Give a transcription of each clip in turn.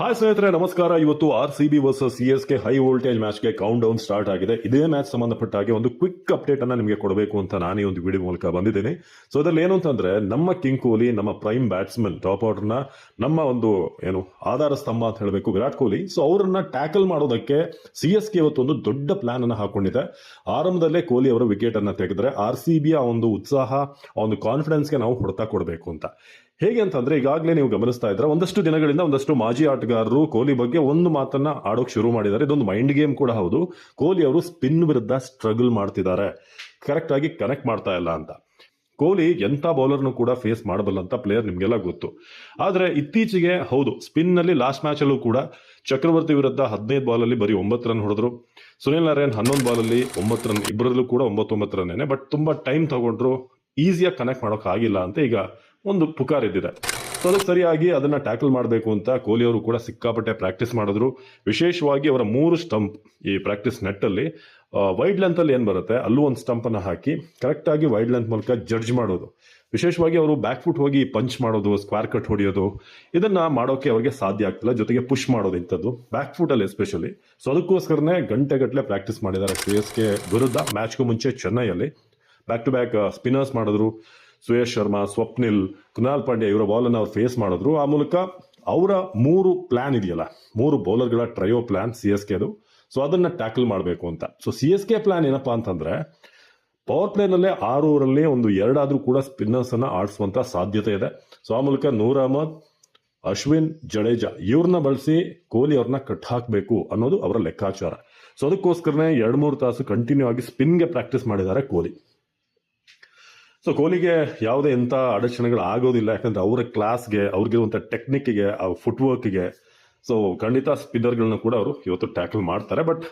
Hi ಸ್ನೇಹಿತರೆ, ನಮಸ್ಕಾರ. ಇವತ್ತು R C B versus C S K high voltage ಮ್ಯಾಚ್ಗೆ count down start ಆಗಿದೆ. ಇದೇ ಮ್ಯಾಚ್ ಸಂಬಂಧಪಟ್ಟ ಹಾಗೆ ಒಂದು ಕ್ವಿಕ್ ಅಪ್ಡೇಟ್ ಅನ್ನ ನಿಮಗೆ ಕೊಡಬೇಕು ಅಂತ ನಾನೇ ಒಂದು ವಿಡಿಯೋ ಮೂಲಕ ಬಂದಿದ್ದೇನೆ. ಸೊ ಅದರಲ್ಲಿ ಏನು ಅಂತಂದ್ರೆ, ನಮ್ಮ ಕಿಂಗ್ ಕೊಹ್ಲಿ ನಮ್ಮ ಪ್ರೈಮ್ ಬ್ಯಾಟ್ಸ್ಮನ್ ಟಾಪ್ ಆರ್ಡರ್ನ ನಮ್ಮ ಒಂದು ಏನು ಆಧಾರ ಸ್ತಂಭ ಅಂತ ಹೇಳಬೇಕು ವಿರಾಟ್ ಕೊಹ್ಲಿ ಸೊ ಅವರನ್ನ ಟ್ಯಾಕಲ್ ಮಾಡೋದಕ್ಕೆ ಸಿ ಎಸ್ ಕೆ ಇವತ್ತು ಒಂದು ದೊಡ್ಡ ಪ್ಲಾನ್ ಅನ್ನು ಹಾಕೊಂಡಿದೆ. ಆರಂಭದಲ್ಲೇ ಕೊಹ್ಲಿ ಅವರು ವಿಕೆಟ್ ಅನ್ನ ತೆಗೆದ್ರೆ ಆರ್ ಸಿ ಬಿಯ ಒಂದು ಉತ್ಸಾಹ, ಆ ಒಂದು ಕಾನ್ಫಿಡೆನ್ಸ್ಗೆ ನಾವು ಹೊಡೆತ ಕೊಡಬೇಕು ಅಂತ. ಹೇಗೆ ಅಂತಂದ್ರೆ ಈಗಾಗಲೇ ನೀವು ಗಮನಿಸ್ತಾ ಇದ್ರೆ ಒಂದಷ್ಟು ದಿನಗಳಿಂದ ಒಂದಷ್ಟು ಮಾಜಿ ಆಟಗಾರರು ಕೊಹ್ಲಿ ಬಗ್ಗೆ ಒಂದು ಮಾತನ್ನ ಆಡೋಕ್ ಶುರು ಮಾಡಿದ್ದಾರೆ. ಇದೊಂದು ಮೈಂಡ್ ಗೇಮ್ ಕೂಡ ಹೌದು. ಕೊಹ್ಲಿ ಅವರು ಸ್ಪಿನ್ ವಿರುದ್ಧ ಸ್ಟ್ರಗಲ್ ಮಾಡ್ತಿದ್ದಾರೆ. ಕರೆಕ್ಟ್ ಆಗಿ ಕನೆಕ್ಟ್ ಮಾಡ್ತಾ ಇಲ್ಲ ಅಂತ. ಕೊಹ್ಲಿ ಎಂಥ ಬೌಲರ್ನು ಕೂಡ ಫೇಸ್ ಮಾಡಬಲ್ಲಂತ ಪ್ಲೇಯರ್ ನಿಮಗೆಲ್ಲ ಗೊತ್ತು. ಆದರೆ ಇತ್ತೀಚೆಗೆ ಹೌದು ಸ್ಪಿನ್ನಲ್ಲಿ ಲಾಸ್ಟ್ ಮ್ಯಾಚ್ ಅಲ್ಲೂ ಕೂಡ ಚಕ್ರವರ್ತಿ ವಿರುದ್ಧ ಹದಿನೈದು ಬಾಲಲ್ಲಿ ಬರೀ ಒಂಬತ್ತು ರನ್ ಹೊಡೆದ್ರು. ಸುನಿಲ್ ನಾರಾಯಣ್ ಹನ್ನೊಂದು ಬಾಲಲ್ಲಿ ಒಂಬತ್ತು ರನ್ ಇಬ್ಬರಲ್ಲೂ ಕೂಡ ಒಂಬತ್ತೊಂಬತ್ತು ರನ್ನೇನೆ ಬಟ್ ತುಂಬಾ ಟೈಮ್ ತಗೊಂಡ್ರು ಈಸಿಯಾಗಿ ಕನೆಕ್ಟ್ ಮಾಡೋಕ್ಕಾಗಿಲ್ಲ ಅಂತ ಈಗ ಒಂದು ಪುಕಾರ್ ಇದ್ದಿದೆ. ಸೊ ಅದಕ್ಕೆ ಸರಿಯಾಗಿ ಅದನ್ನ ಟ್ಯಾಕಲ್ ಮಾಡಬೇಕು ಅಂತ ಕೊಹ್ಲಿ ಅವರು ಕೂಡ ಸಿಕ್ಕಾಪಟ್ಟೆ ಪ್ರಾಕ್ಟೀಸ್ ಮಾಡಿದ್ರು. ವಿಶೇಷವಾಗಿ ಅವರ ಮೂರು ಸ್ಟಂಪ್ ಈ ಪ್ರಾಕ್ಟೀಸ್ ನೆಟ್ ಅಲ್ಲಿ ವೈಡ್ ಲೆಂತ್ ಅಲ್ಲಿ ಏನ್ ಬರುತ್ತೆ? ಅಲ್ಲೂ ಒಂದು ಸ್ಟಂಪ್ ಅನ್ನ ಹಾಕಿ ಕರೆಕ್ಟ್ ಆಗಿ ವೈಡ್ ಲೆಂತ್ ಮೂಲಕ ಜಡ್ಜ್ ಮಾಡೋದು. ವಿಶೇಷವಾಗಿ ಅವರು ಬ್ಯಾಕ್ ಫುಟ್ ಹೋಗಿ ಪಂಚ್ ಮಾಡೋದು ಸ್ಕ್ವೇರ್ ಕಟ್ ಹೊಡೆಯೋದು, ಇದನ್ನ ಮಾಡೋಕೆ ಅವರಿಗೆ ಸಾಧ್ಯ ಆಗ್ತಿಲ್ಲ. ಜೊತೆಗೆ ಪುಷ್ ಮಾಡೋದು ಇಂಥದ್ದು ಬ್ಯಾಕ್ ಫುಟ್ ಅಲ್ಲಿ ಎಸ್ಪೆಷಲಿ ಸೊ ಅದಕ್ಕೋಸ್ಕರನೇ ಗಂಟೆಗಟ್ಟಲೆ ಪ್ರಾಕ್ಟೀಸ್ ಮಾಡಿದ್ದಾರೆ ಕೆ ವಿರುದ್ಧ. ಮ್ಯಾಚ್ಗೂ ಮುಂಚೆ ಚೆನ್ನೈಯಲ್ಲಿ. ಬ್ಯಾಕ್ ಟು ಬ್ಯಾಕ್ ಸ್ಪಿನ್ನರ್ಸ್ ಮಾಡಿದ್ರು. ಸುಯೇಶ್ ಶರ್ಮಾ, ಸ್ವಪ್ನಿಲ್, ಕುನಾಲ್ ಪಾಂಡ್ಯ ಇವರ ಬಾಲನ್ನು ಅವ್ರು ಫೇಸ್ ಮಾಡಿದ್ರು. ಆ ಮೂಲಕ ಅವರ ಮೂರು ಪ್ಲಾನ್ ಇದೆಯಲ್ಲ, ಮೂರು ಬೌಲರ್ಗಳ ಟ್ರಯೋ ಪ್ಲಾನ್ ಸಿ ಎಸ್ ಕೆದು ಸೊ ಅದನ್ನ ಟ್ಯಾಕಲ್ ಮಾಡಬೇಕು ಅಂತ. So C S K plan ಏನಪ್ಪಾ ಅಂತಂದ್ರೆ ಪವರ್ ಪ್ಲೇನಲ್ಲೇ ಆರು ಓವರಲ್ಲಿ ಒಂದು ಎರಡಾದರೂ ಕೂಡ ಸ್ಪಿನ್ನರ್ಸ್ ಆಡಿಸುವಂಥ ಸಾಧ್ಯತೆ ಇದೆ. ಸೊ ಆ ಮೂಲಕ ನೂರ್ ಅಹಮದ್, ಅಶ್ವಿನ್, ಜಡೇಜಾ ಇವ್ರನ್ನ ಬಳಸಿ ಕೊಹ್ಲಿ ಅವ್ರನ್ನ ಕಟ್ ಹಾಕಬೇಕು ಅನ್ನೋದು ಅವರ ಲೆಕ್ಕಾಚಾರ. ಸೊ ಅದಕ್ಕೋಸ್ಕರನೇ ಎರಡು ಮೂರು ತಾಸು ಕಂಟಿನ್ಯೂ ಆಗಿ ಸ್ಪಿನ್ಗೆ ಪ್ರಾಕ್ಟೀಸ್ ಮಾಡಿದ್ದಾರೆ ಕೊಹ್ಲಿ. ಸೊ ಕೊಹ್ಲಿಗೆ ಯಾವುದೇ ಎಂಥ ಅಡಚಣೆಗಳು ಆಗೋದಿಲ್ಲ. ಯಾಕಂದ್ರೆ ಅವರ ಕ್ಲಾಸ್ಗೆ ಅವ್ರಿಗಿರುವಂಥ ಟೆಕ್ನಿಕ್ಗೆ ಆ ಫುಟ್ವರ್ಕ್ಗೆ ಸೊ ಖಂಡಿತ ಸ್ಪಿನ್ನರ್ಗಳನ್ನ ಕೂಡ ಅವರು ಇವತ್ತು ಟ್ಯಾಕಲ್ ಮಾಡ್ತಾರೆ. ಬಟ್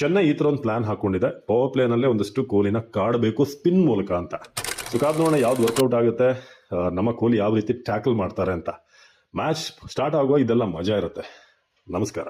ಚೆನ್ನೈ ಈ ಥರ ಒಂದು ಪ್ಲಾನ್ ಹಾಕೊಂಡಿದೆ. ಪವರ್ ಪ್ಲೇನಲ್ಲೇ ಒಂದಷ್ಟು ಕೊಹ್ಲಿನ ಕಾಡಬೇಕು ಸ್ಪಿನ್ ಮೂಲಕ ಅಂತ. ಸೊ ಕಾದ್ ನೋಡೋಣ ಯಾವ್ದು ವರ್ಕೌಟ್ ಆಗುತ್ತೆ. ನಮ್ಮ ಕೊಹ್ಲಿ ಯಾವ ರೀತಿ ಟ್ಯಾಕಲ್ ಮಾಡ್ತಾರೆ ಅಂತ. ಮ್ಯಾಚ್ ಸ್ಟಾರ್ಟ್ ಆಗುವ ಇದೆಲ್ಲ ಮಜಾ ಇರುತ್ತೆ. ನಮಸ್ಕಾರ.